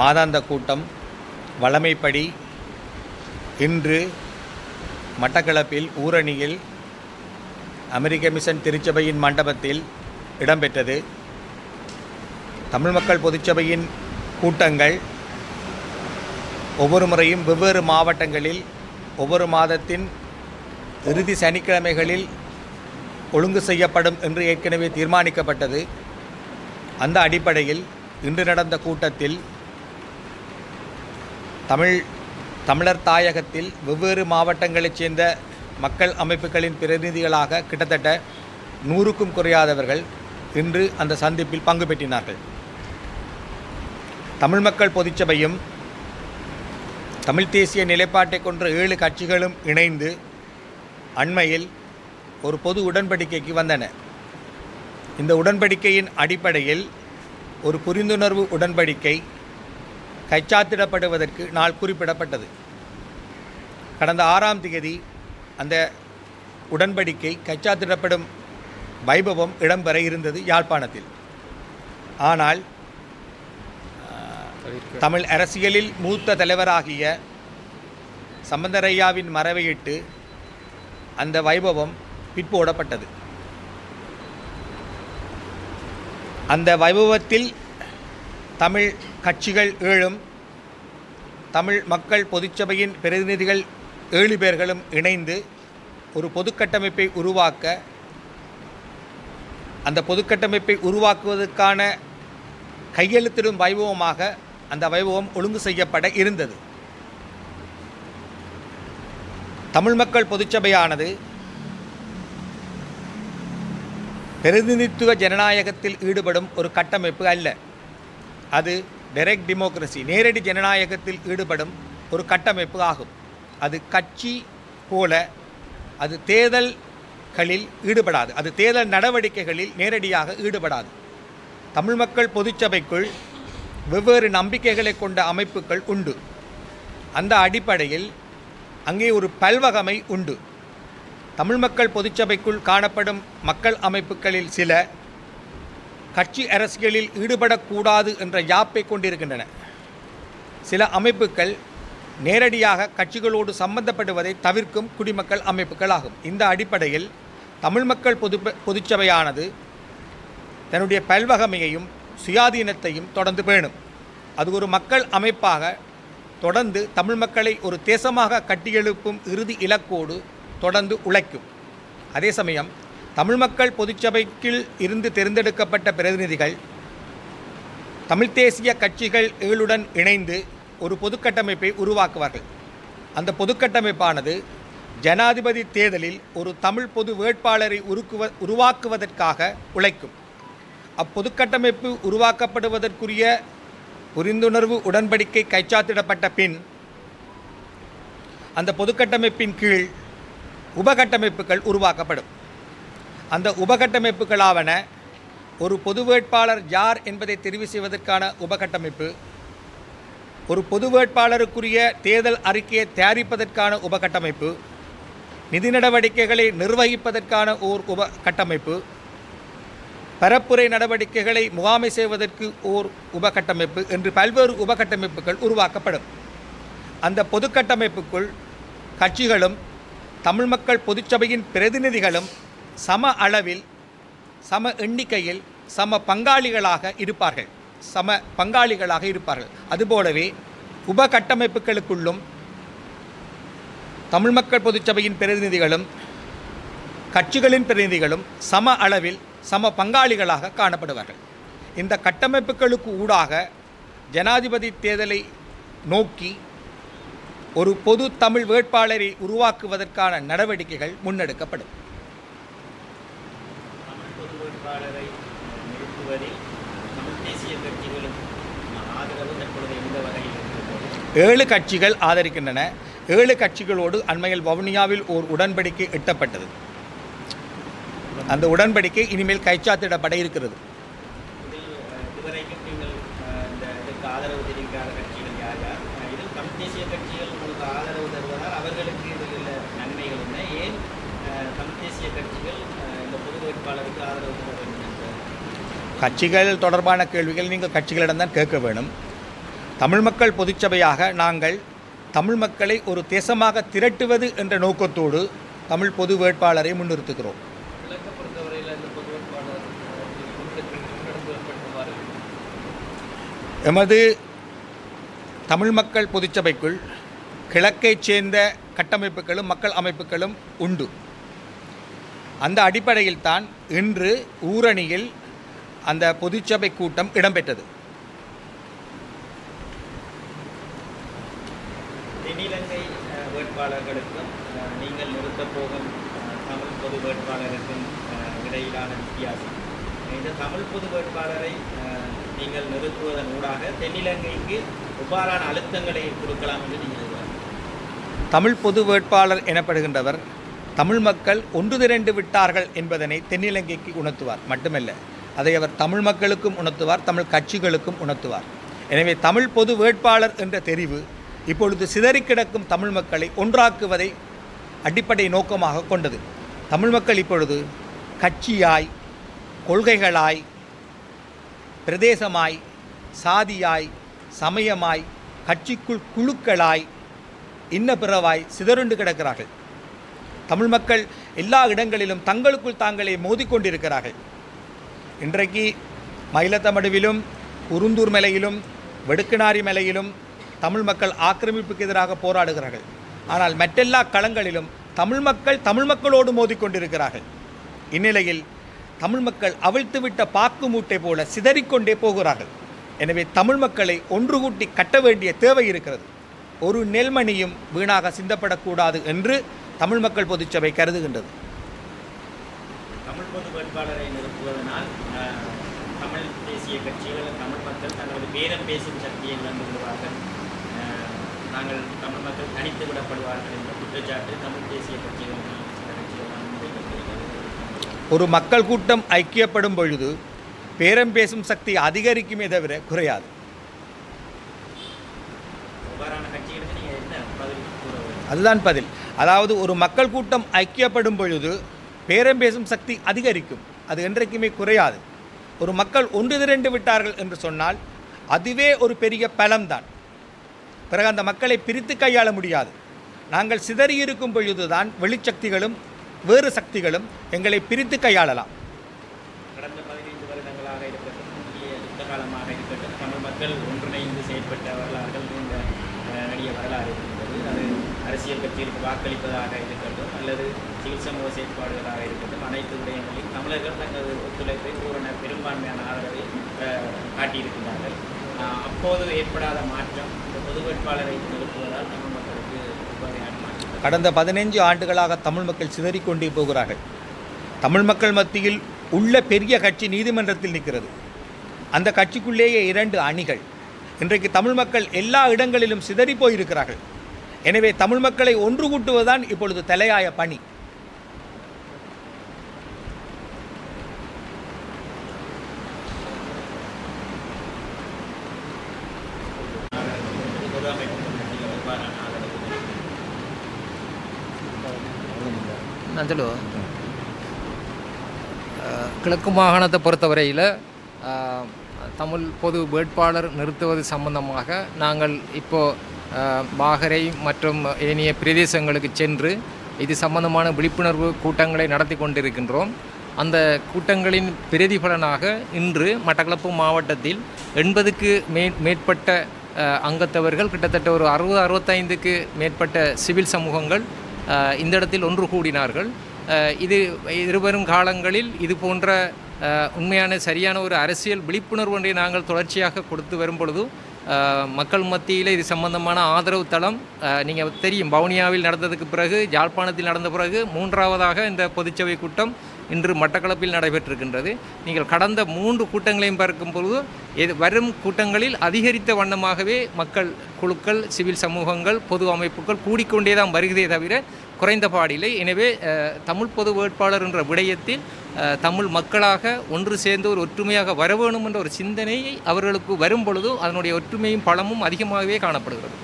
மாதாந்த கூட்டம் வழமைப்படி இன்று மட்டக்களப்பில் ஊரணியில் அமெரிக்க மிஷன் திருச்சபையின் மண்டபத்தில் இடம்பெற்றது. தமிழ் மக்கள் பொதுச்சபையின் கூட்டங்கள் ஒவ்வொரு முறையும் வெவ்வேறு மாவட்டங்களில் ஒவ்வொரு மாதத்தின் இறுதி சனிக்கிழமைகளில் ஒழுங்கு செய்யப்படும் என்று ஏற்கனவே தீர்மானிக்கப்பட்டது. அந்த அடிப்படையில் இன்று நடந்த கூட்டத்தில் தமிழ் தமிழர் தாயகத்தில் வெவ்வேறு மாவட்டங்களைச் சேர்ந்த மக்கள் அமைப்புகளின் பிரதிநிதிகளாக கிட்டத்தட்ட நூறுக்கும் குறையாதவர்கள் இன்று அந்த சந்திப்பில் பங்கு பெற்றினார்கள். தமிழ் மக்கள் பொதுச்சபையும் தமிழ் தேசிய நிலைப்பாட்டை கொன்ற ஏழு கட்சிகளும் இணைந்து அண்மையில் ஒரு பொது உடன்படிக்கைக்கு வந்தன. இந்த உடன்படிக்கையின் அடிப்படையில் ஒரு புரிந்துணர்வு உடன்படிக்கை கைச்சாத்திடப்படுவதற்கு நாள் குறிப்பிடப்பட்டது. கடந்த ஆறாம் தேதி அந்த உடன்படிக்கை கைச்சாத்திடப்படும் வைபவம் இடம்பெற இருந்தது யாழ்ப்பாணத்தில். ஆனால் தமிழ் அரசியலில் மூத்த தலைவராகிய சம்பந்தரையாவின் மறைவையிட்டு அந்த வைபவம் பிற்போடப்பட்டது. அந்த வைபவத்தில் தமிழ் கட்சிகள் ஏழும் தமிழ் மக்கள் பொதுச்சபையின் பிரதிநிதிகள் ஏழு பேர்களும் இணைந்து ஒரு பொதுக்கட்டமைப்பை உருவாக்க அந்த பொதுக்கட்டமைப்பை உருவாக்குவதற்கான கையெழுத்திடும் வைபவமாக அந்த வைபவம் ஒழுங்கு செய்யப்பட இருந்தது. தமிழ் மக்கள் பொதுச்சபையானது பிரதிநிதித்துவ ஜனநாயகத்தில் ஈடுபடும் ஒரு கட்டமைப்பு அல்ல. அது டெரெக்ட் டெமோக்ரஸி நேரடி ஜனநாயகத்தில் ஈடுபடும் ஒரு கட்டமைப்பு ஆகும். அது கட்சி போல அது தேர்தல்களில் ஈடுபடாது. அது தேர்தல் நடவடிக்கைகளில் நேரடியாக ஈடுபடாது. தமிழ் மக்கள் பொதுச்சபைக்குள் வெவ்வேறு நம்பிக்கைகளை கொண்ட அமைப்புகள் உண்டு. அந்த அடிப்படையில் அங்கே ஒரு பல்வகமை உண்டு. தமிழ் மக்கள் பொதுச்சபைக்குள் காணப்படும் மக்கள் அமைப்புகளில் சில கட்சி அரசியலில் ஈடுபடக்கூடாது என்ற யாப்பை கொண்டிருக்கின்றன. சில அமைப்புகள் நேரடியாக கட்சிகளோடு சம்பந்தப்படுவதை தவிர்க்கும் குடிமக்கள் அமைப்புகள் ஆகும் இந்த அடிப்படையில் தமிழ் மக்கள் பொது பொதுச்சபையானது தன்னுடைய பல்வகமையையும் சுயாதீனத்தையும் தொடர்ந்து பேணும். அது ஒரு மக்கள் அமைப்பாக தொடர்ந்து தமிழ் மக்களை ஒரு தேசமாக கட்டியெழுப்பும் இறுதி இலக்கோடு தொடர்ந்து உழைக்கும். அதே சமயம் தமிழ் மக்கள் பொதுச்சபைக்குள் இருந்து தேர்ந்தெடுக்கப்பட்ட பிரதிநிதிகள் தமிழ் தேசிய கட்சிகள் ஏழுடன் இணைந்து ஒரு பொதுக்கட்டமைப்பை உருவாக்குவார்கள். அந்த பொதுக்கட்டமைப்பானது ஜனாதிபதி தேர்தலில் ஒரு தமிழ் பொது வேட்பாளரை உருக்குவ உருவாக்குவதற்காக உழைக்கும். அப்பொதுக்கட்டமைப்பு உருவாக்கப்படுவதற்குரிய புரிந்துணர்வு உடன்படிக்கை கைச்சாத்திடப்பட்ட பின் அந்த பொதுக்கட்டமைப்பின் கீழ் உபகட்டமைப்புகள் உருவாக்கப்படும். அந்த உபகட்டமைப்புகளாவன ஒரு பொது வேட்பாளர் யார் என்பதை தெரிவு செய்வதற்கான உபகட்டமைப்பு ஒரு பொது வேட்பாளருக்குரிய தேர்தல் அறிக்கையை தயாரிப்பதற்கான உபகட்டமைப்பு நிதி நடவடிக்கைகளை நிர்வகிப்பதற்கான ஓர் உப கட்டமைப்பு பரப்புரை நடவடிக்கைகளை முகாமை செய்வதற்கு ஓர் உபகட்டமைப்பு என்று பல்வேறு உபகட்டமைப்புகள் உருவாக்கப்படும். அந்த பொதுக்கட்டமைப்புக்குள் கட்சிகளும் தமிழ் மக்கள் பொதுச்சபையின் பிரதிநிதிகளும் சம அளவில் சம எண்ணிக்கையில் சம பங்காளிகளாக இருப்பார்கள். சம பங்காளிகளாக இருப்பார்கள். அதுபோலவே உபகட்டமைப்புகளுக்குள்ளும் தமிழ் மக்கள் பொதுச்சபையின் பிரதிநிதிகளும் கட்சிகளின் பிரதிநிதிகளும் சம அளவில் சம பங்காளிகளாக காணப்படுவார்கள். இந்த கட்டமைப்புகளுக்கு ஊடாக ஜனாதிபதி தேர்தலை நோக்கி ஒரு பொது தமிழ் வேட்பாளரை உருவாக்குவதற்கான நடவடிக்கைகள் முன்னெடுக்கப்படும். வேட்பாளரை நிறுத்துவதில் தமிழ் தேசிய கட்சிகளும் ஆதரவு தற்பொழுது எந்த வகையில் ஏழு கட்சிகள் ஆதரிக்கின்றன. ஏழு கட்சிகளோடு அண்மையில் வவுனியாவில் ஓர் உடன்படிக்கை எட்டப்பட்டது. அந்த உடன்படிக்கை இனிமேல் கைச்சாத்திடப்பட இருக்கிறது. அவர்களுக்கு இதில் நன்மைகள் என்ன? ஏன் தமிழ் தேசிய கட்சிகள் வேட்பாளருக்கு ஆதரவு தர வேண்டும் என்ற. கட்சிகள் தொடர்பான கேள்விகள் நீங்கள் கட்சிகளிடம் தான் கேட்க வேணும். தமிழ் மக்கள் பொதுச்சபையாக நாங்கள் தமிழ் மக்களை ஒரு தேசமாக திரட்டுவது என்ற நோக்கத்தோடு தமிழ் பொது வேட்பாளரை முன்னிறுத்துகிறோம். எமது தமிழ் மக்கள் பொதுச்சபைக்குள் கிழக்கைச் சேர்ந்த கட்டமைப்புகளும் மக்கள் அமைப்புகளும் உண்டு. அந்த அடிப்படையில் தான் இன்று ஊரணியில் அந்த பொதுச்சபை கூட்டம் இடம்பெற்றது தென்னிலங்கை வேட்பாளர்களுக்கும் நீங்கள் நிறுத்தப் போகும் தமிழ் பொது வேட்பாளருக்கும் இடையிலான வித்தியாசம் இந்த தமிழ் பொது வேட்பாளரை நீங்கள் நிறுத்துவதன் ஊடாக தென்னிலங்கைக்கு எவ்வாறான அழுத்தங்களை கொடுக்கலாம் என்று நீங்கள்? தமிழ் பொது வேட்பாளர் எனப்படுகின்றவர் தமிழ் மக்கள் ஒன்று திரண்டு விட்டார்கள் என்பதனை தென்னிலங்கைக்கு உணர்த்துவார். மட்டுமல்ல அதை அவர் தமிழ் மக்களுக்கும் உணர்த்துவார் தமிழ் கட்சிகளுக்கும் உணர்த்துவார். எனவே தமிழ் பொது வேட்பாளர் என்ற தெரிவு இப்பொழுது சிதறிக் கிடக்கும் தமிழ் மக்களை ஒன்றாக்குவதை அடிப்படை நோக்கமாக கொண்டது. தமிழ் மக்கள் இப்பொழுது கட்சியாய் கொள்கைகளாய் பிரதேசமாய் சாதியாய் சமயமாய் கட்சிக்குள் குழுக்களாய் இன்ன பிறவாய் சிதறுண்டு கிடக்கிறார்கள். தமிழ் மக்கள் எல்லா இடங்களிலும் தங்களுக்குள் தாங்களே மோதிக்கொண்டிருக்கிறார்கள். இன்றைக்கு மயிலத்தமடுவிலும் உருந்தூர் மலையிலும் வெடுக்கினாரி மலையிலும் தமிழ் மக்கள் ஆக்கிரமிப்புக்கு எதிராக போராடுகிறார்கள். ஆனால் மற்றெல்லா களங்களிலும் தமிழ் மக்கள் தமிழ் மக்களோடு மோதிக்கொண்டிருக்கிறார்கள். இந்நிலையில் தமிழ் மக்கள் அவிழ்த்துவிட்ட பாக்கு மூட்டை போல சிதறிக்கொண்டே போகிறார்கள். எனவே தமிழ் மக்களை ஒன்று கூட்டி கட்ட வேண்டிய தேவை இருக்கிறது. ஒரு நெல்மணியும் வீணாக சிந்தப்படக்கூடாது என்று தமிழ் மக்கள் பொதுச்சபை கருதுகின்றது. தமிழ் பொது வேட்பாளரை நிறுத்துவதனால் தமிழ் தேசிய கட்சிகள் தமிழ் மக்கள் தங்களது பேரம் பேசும் சக்தியை இழந்து விடுவார்கள். நாங்கள் தமிழ் மக்கள் தனித்து விடப்படுவார்கள் என்ற குற்றச்சாட்டு தமிழ் தேசிய கட்சிகள் ஒரு மக்கள் கூட்டம் ஐக்கியப்படும் பொழுது பேரம் பேசும் சக்தி அதிகரிக்குமே தவிர குறையாது? அதுதான் பதில். அதாவது ஒரு மக்கள் கூட்டம் ஐக்கியப்படும் பொழுது பேரம் பேசும் சக்தி அதிகரிக்கும். அது என்றைக்குமே குறையாது. ஒரு மக்கள் ஒன்று திரண்டு விட்டார்கள் என்று சொன்னால் அதுவே ஒரு பெரிய பலம்தான். பிறகு அந்த மக்களை பிரித்து கையாள முடியாது. நாங்கள் சிதறியிருக்கும் பொழுதுதான் வெளிச்சக்திகளும் வேறு சக்திகளும் எங்களை பிரித்து கையாளலாம். கடந்த பதினைந்து வருடங்களாக காலமாக தமிழ் மக்கள் ஒன்றிணைந்து செயற்பட்ட வரலாறுகள் நீண்ட வரலாறு அது அரசியல் கட்சிகளுக்கு வாக்களிப்பதாக இருக்கட்டும் அல்லது சிவில் சமூக செயற்பாடுகளாக இருக்கட்டும் அனைத்து விடயங்களில் தமிழர்கள் தங்களது ஒத்துழைப்பை பூரண பெரும்பான்மையான ஆதரவை காட்டியிருக்கிறார்கள். அப்போது ஏற்படாத மாற்றம் இந்த பொது வேட்பாளரை நிறுத்துவதால் தமிழ் மக்களுக்கு கடந்த பதினைஞ்சு ஆண்டுகளாக தமிழ் மக்கள் சிதறிக்கொண்டே போகிறார்கள். தமிழ் மக்கள் மத்தியில் உள்ள பெரிய கட்சி நீதிமன்றத்தில் நிற்கிறது. அந்த கட்சிக்குள்ளேயே இரண்டு அணிகள். இன்றைக்கு தமிழ் மக்கள் எல்லா இடங்களிலும் சிதறி போயிருக்கிறார்கள். எனவே தமிழ் மக்களை ஒன்று கூட்டுவதுதான் இப்பொழுது தலையாய பணி. நான் சொல்லுவேன் கிழக்கு மாகாணத்தை பொறுத்தவரையில் தமிழ் பொது வேட்பாளர் நிறுத்துவது சம்பந்தமாக நாங்கள் இப்போ பாகரை மற்றும் ஏனைய பிரதேசங்களுக்கு சென்று இது சம்பந்தமான விழிப்புணர்வு கூட்டங்களை நடத்தி கொண்டிருக்கின்றோம். அந்த கூட்டங்களின் பிரதிபலனாக இன்று மட்டக்களப்பு மாவட்டத்தில் எண்பதுக்கு மே மேற்பட்ட அங்கத்தவர்கள் கிட்டத்தட்ட ஒரு அறுபது அறுபத்தைந்துக்கு மேற்பட்ட சிவில் சமூகங்கள் இந்த இடத்தில் ஒன்று கூடினார்கள். இது இருவரும் காலங்களில் இது போன்ற உண்மையான சரியான ஒரு அரசியல் விழிப்புணர்வு ஒன்றை நாங்கள் தொடர்ச்சியாக கொடுத்து வரும் பொழுது மக்கள் மத்தியில் இது சம்பந்தமான ஆதரவு தளம் நீங்கள் தெரியும் வவுனியாவில் நடந்ததுக்கு பிறகு யாழ்ப்பாணத்தில் நடந்த பிறகு மூன்றாவதாக இந்த பொதுச்சபை கூட்டம் இன்று மட்டக்களப்பில் நடைபெற்றிருக்கின்றது. நீங்கள் கடந்த மூன்று கூட்டங்களையும் பார்க்கும் பொழுது வரும் கூட்டங்களில் அதிகரித்த வண்ணமாகவே மக்கள் குழுக்கள் சிவில் சமூகங்கள் பொது அமைப்புகள் கூடிக்கொண்டே தான் வருகிறதே தவிர குறைந்த பாடில்லை எனவே தமிழ் பொது வேட்பாளர் என்ற விடயத்தில் தமிழ் மக்களாக ஒன்று சேர்ந்து ஒரு ஒற்றுமையாக வர வேணும் என்ற ஒரு சிந்தனையை அவர்களுக்கு வரும் பொழுது அதனுடைய ஒற்றுமையும் பலமும் அதிகமாகவே காணப்படுகிறது.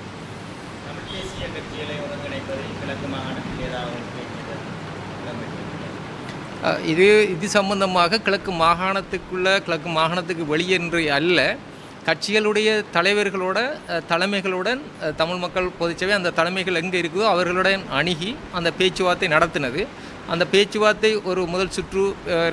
இது இது சம்பந்தமாக கிழக்கு மாகாணத்துக்குள்ள கிழக்கு மாகாணத்துக்கு வெளியே என்று அல்ல. கட்சிகளுடைய தலைவர்களோட தலைமைகளுடன் தமிழ் மக்கள் பொதுச்சபை அந்த தலைமைகள் எங்கே இருக்குதோ அவர்களுடன் அணுகி அந்த பேச்சுவார்த்தை நடத்தினது. அந்த பேச்சுவார்த்தை ஒரு முதல் சுற்று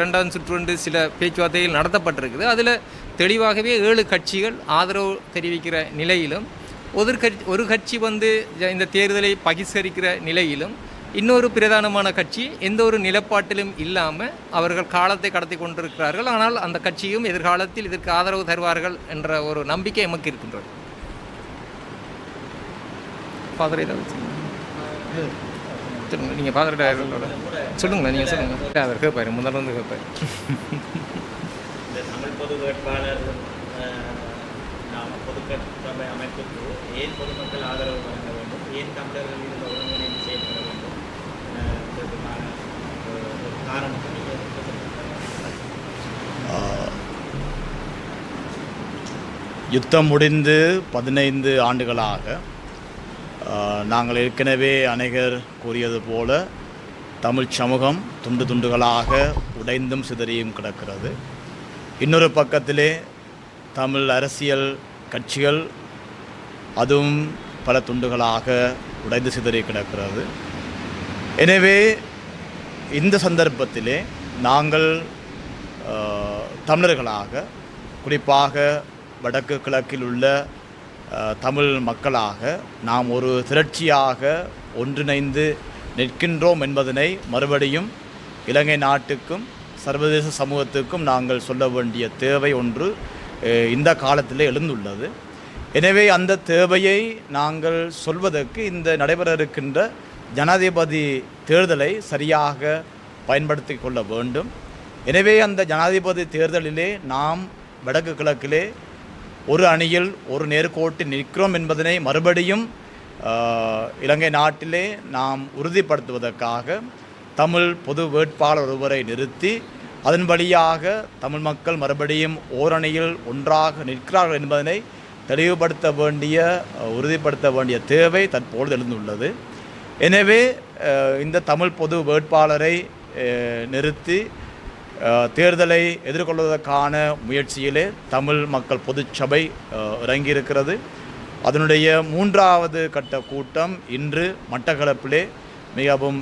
ரெண்டாவது சுற்று என்று சில பேச்சுவார்த்தைகள் நடத்தப்பட்டிருக்குது. அதில் தெளிவாகவே ஏழு கட்சிகள் ஆதரவு தெரிவிக்கிற நிலையிலும் ஒரு கட்சி ஒரு கட்சி வந்து ஜ- இந்த தேர்தலை பகிஷ்கரிக்கிற நிலையிலும் இன்னொரு பிரதானமான கட்சி எந்த ஒரு நிலப்பாட்டிலும் இல்லாமல் அவர்கள் காலத்தை கடத்தி கொண்டிருக்கிறார்கள். ஆனால் அந்த கட்சியும் எதிர்காலத்தில் இதற்கு ஆதரவு தருவார்கள் என்ற ஒரு நம்பிக்கை எமக்கு இருக்கின்றது. ஃபாதர் ஏதாவது சொல்லுங்க. நீங்கள் ஃபாதர் சொல்லுங்களேன் நீங்கள் சொல்லுங்கள் அவர் கேட்பாரு முதல்ல வந்து கேட்பாரு இந்த தமிழ் பொது வேட்பாளர் அஹ், நாம பொதுக்கட்டமை அமைப்புக்கு ஏன் பொதுமக்கள் ஆதரவு வழங்க வேண்டும்? ஏன் தமிழர்கள் இதில் ஒருங்கிணைந்து செயல்பட காரணத்தை யுத்தம் முடிந்து பதினைந்து ஆண்டுகளாக நாங்கள் ஏற்கனவே அநேகர் கூறியது போல தமிழ் சமூகம் துண்டு துண்டுகளாக உடைந்தும் சிதறியும் கிடக்கிறது. இன்னொரு பக்கத்திலே தமிழ் அரசியல் கட்சிகள் அதுவும் பல துண்டுகளாக உடைந்து சிதறி கிடக்கிறது. எனவே இந்த சந்தர்ப்பத்திலே நாங்கள் தமிழர்களாக குறிப்பாக வடக்கு கிழக்கில் உள்ள தமிழ் மக்களாக நாம் ஒரு திரட்சியாக ஒன்றிணைந்து நிற்கின்றோம் என்பதனை மறுபடியும் இலங்கை நாட்டுக்கும் சர்வதேச சமூகத்துக்கும் நாங்கள் சொல்ல வேண்டிய தேவை ஒன்று இந்த காலத்தில் எழுந்துள்ளது. எனவே அந்த தேவையை நாங்கள் சொல்வதற்கு இந்த நடைபெற இருக்கின்ற ஜனாதிபதி தேர்தலை சரியாக பயன்படுத்தி கொள்ள வேண்டும். எனவே அந்த ஜனாதிபதி தேர்தலிலே நாம் வடக்கு கிழக்கிலே ஒரு அணியில் ஒரு நேர்கோட்டில் நிற்கிறோம் என்பதனை மறுபடியும் இலங்கை நாட்டிலே நாம் உறுதிப்படுத்துவதற்காக தமிழ் பொது வேட்பாளர் ஒருவரை நிறுத்தி அதன் வழியாக தமிழ் மக்கள் மறுபடியும் ஓரணியில் ஒன்றாக நிற்கிறார்கள் என்பதனை தெளிவுபடுத்த வேண்டிய உறுதிப்படுத்த வேண்டிய தேவை தற்பொழுது எழுந்துள்ளது. எனவே இந்த தமிழ் பொது வேட்பாளரை நிறுத்தி தேர்தலை எதிர்கொள்வதற்கான முயற்சியிலே தமிழ் மக்கள் பொதுச்சபை இறங்கியிருக்கிறது. அதனுடைய மூன்றாவது கட்ட கூட்டம் இன்று மட்டக்களப்பிலே மிகவும்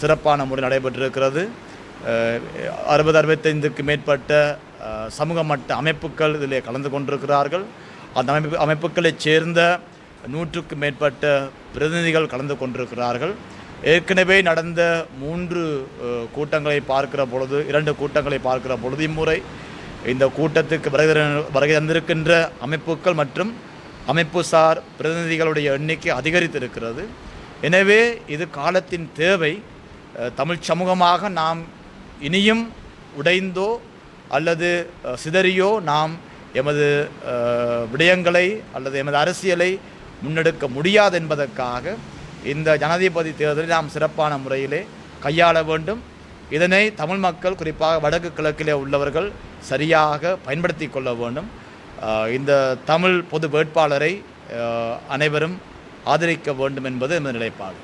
சிறப்பான முறை நடைபெற்றிருக்கிறது. அறுபது அறுபத்தைந்துக்கு மேற்பட்ட சமூக மட்ட அமைப்புகள் இதில் கலந்து கொண்டிருக்கிறார்கள். அந்த அமைப்பு அமைப்புகளைச் சேர்ந்த நூற்றுக்கு மேற்பட்ட பிரதிநிதிகள் கலந்து கொண்டிருக்கிறார்கள். ஏற்கனவே நடந்த மூன்று கூட்டங்களை பார்க்கிற பொழுது இரண்டு கூட்டங்களை பார்க்கிற பொழுது இம்முறை இந்த கூட்டத்துக்கு வருகை தர- வருகை தந்திருக்கின்ற அமைப்புகள் மற்றும் அமைப்புசார் பிரதிநிதிகளுடைய எண்ணிக்கை அதிகரித்திருக்கிறது. எனவே இது காலத்தின் தேவை. தமிழ் சமூகமாக நாம் இனியும் உடைந்தோ அல்லது சிதறியோ நாம் எமது விடயங்களை அல்லது எமது அரசியலை முன்னெடுக்க முடியாது என்பதற்காக இந்த ஜனாதிபதி தேர்தலை நாம் சிறப்பான முறையிலே கையாள வேண்டும். இதனை தமிழ் மக்கள் குறிப்பாக வடக்கு கிழக்கிலே உள்ளவர்கள் சரியாக பயன்படுத்தி கொள்ள வேண்டும். இந்த தமிழ் பொது வேட்பாளரை அனைவரும் ஆதரிக்க வேண்டும் என்பது எமது நிலைப்பாடு.